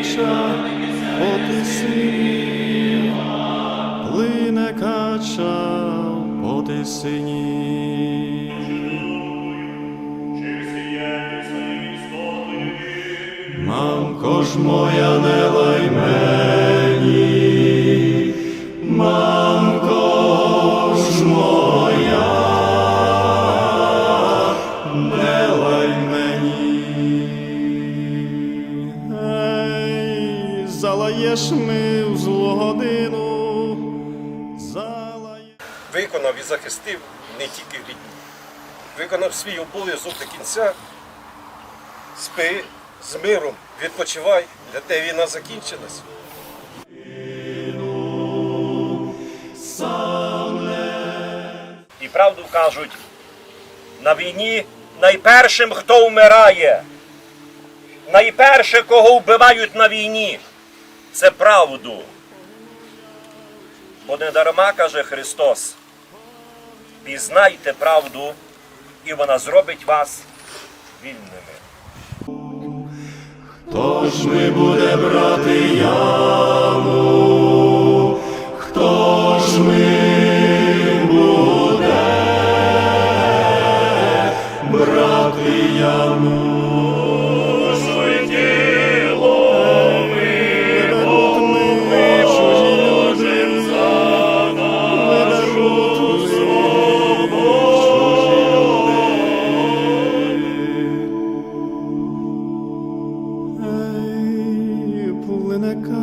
кача по тисині, плине кача по тисині. Мамко ж моя не лай залаєш ми в злу годину, залаєш. виконав і захистив не тільки рідні. Виконав свій обов'язок до кінця. Спи з миром, відпочивай, для тебе війна закінчилась. І правду кажуть, на війні найпершим, хто вмирає, найперше, кого вбивають на війні, це правду. Бо не дарма каже Христос, пізнайте правду, і вона зробить вас вільними. Хто ж ми буде брати яму? Хто ж ми буде брати яму?